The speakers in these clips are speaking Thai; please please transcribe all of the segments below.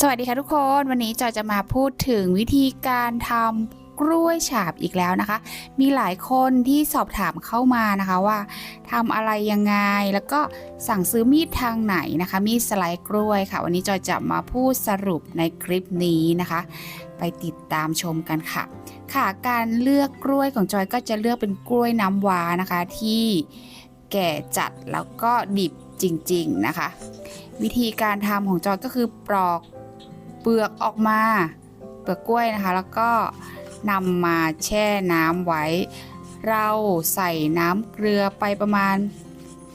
สวัสดีค่ะทุกคนวันนี้จอยจะมาพูดถึงวิธีการทำกล้วยฉาบอีกแล้วนะคะ มีหลายคนที่สอบถามเข้ามานะคะว่าทำอะไรยังไงแล้วก็สั่งซื้อมีดทางไหนนะคะ มีดสไลด์กล้วยค่ะ วันนี้จอยจะมาพูดสรุปในคลิปนี้นะคะ ไปติดตามชมกันค่ะ ค่ะการเลือกกล้วยของจอยก็จะเลือกเป็นกล้วยน้ำว้านะคะที่แก่จัดแล้วก็ดิบจริง ๆ นะคะ วิธีการทำของจอยก็คือปลอก เปลือกออกมา เปลือกกล้วยนะคะ แล้วก็นำมาแช่น้ำไว้ เราใส่น้ำเกลือไปประมาณ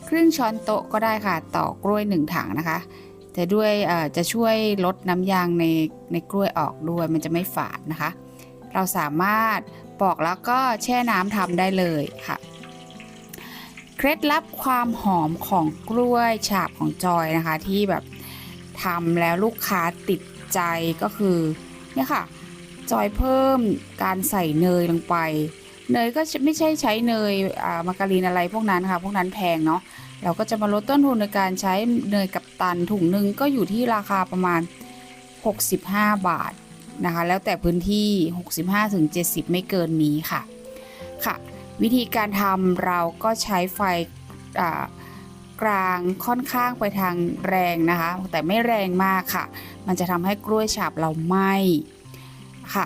ครึ่งช้อนโต๊ะก็ได้ค่ะ ต่อกล้วยหนึ่งถังนะคะจะด้วยจะช่วยลดน้ำยางในในกล้วยออกด้วยมันจะไม่ฝาดนะคะ เราสามารถปอกแล้วก็แช่น้ำทำได้เลยค่ะ เคล็ดลับความหอมของกล้วยฉาบของจอยนะคะ ที่แบบทำแล้วลูกค้าติด ใจก็คือเนี่ยค่ะจอยเพิ่มการใส่เนยลงไป เนยก็ไม่ใช่ใช้เนยอ่ามาการีนอะไรพวกนั้นค่ะ พวกนั้นแพงเนาะเราก็จะมาลดต้นทุนในการใช้เนยกับตันถุงหนึ่งก็อยู่ที่ราคาประมาณ 65 บาทนะคะ แล้วแต่พื้นที่ 65-70 ไม่เกินนี้ค่ะค่ะ วิธีการทำเราก็ใช้ไฟอ่า กลางค่อนข้างไปทางแรงนะคะ แต่ไม่แรงมากค่ะ มันจะทำให้กล้วยฉาบเราไหม้ค่ะ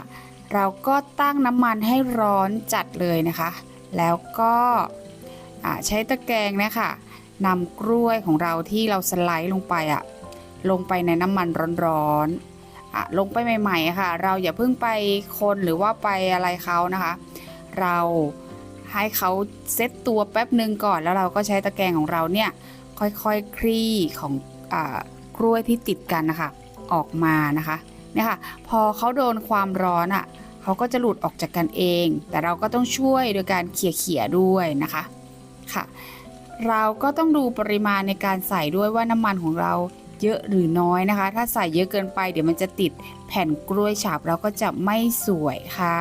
เราก็ตั้งน้ำมันให้ร้อนจัดเลยนะคะ แล้วก็ใช้ตะแกรงเนะคะนำกล้วยของเราที่เราสไลด์ลงไปอะลงไปในน้ำมันร้อนๆอะลงไปใหม่ๆค่ะ เราอย่าเพิ่งไปคนหรือว่าไปอะไรเขานะคะ เรา ให้เขาเซตตัวแป๊บหนึ่งก่อน แล้วเราก็ใช้ตะแกรงของเราเนี่ยค่อยๆคคลี่ของอกล้วยที่ติดกันนะคะ ออกมานะคะเนี่ยค่ะพอเขาโดนความร้อนอะ่ะเขาก็จะหลุดออกจากกันเอง แต่เราก็ต้องช่วยโดยการเขี่ยๆด้วยนะคะค่ะเราก็ต้องดูปริมาณในการใส่ด้วยว่าน้ำมันของเราเยอะหรือน้อยนะคะ ถ้าใส่เยอะเกินไปเดี๋ยวมันจะติดแผ่นกล้วยฉาบเราก็จะไม่สวยค่ะ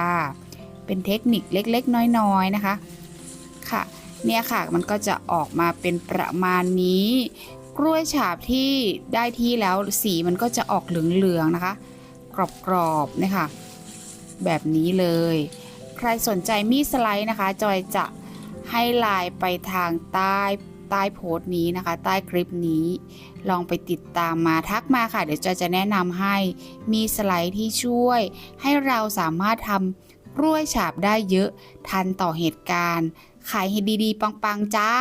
เป็นเทคนิคเล็กๆ น้อยๆนะคะค่ะเนี่ยค่ะมันก็จะออกมาเป็นประมาณนี้ กล้วยฉาบที่ได้ที่แล้วสีมันก็จะออกเหลืองๆนะคะ กรอบๆนี่ยค่ะแบบนี้เลย ใครสนใจมีสไลด์นะคะ จอยจะให้ไลน์ไปทางใต้ใต้โพสต์นี้นะคะ ใต้คลิปนี้ ลองไปติดตามมาทักมาค่ะ เดี๋ยวจอยจะแนะนำให้มีสไลด์ที่ช่วย ให้เราสามารถทำ รวยฉาบได้เยอะ ทันต่อเหตุการณ์ ขายให้ดีๆ ปัง ๆ จ้า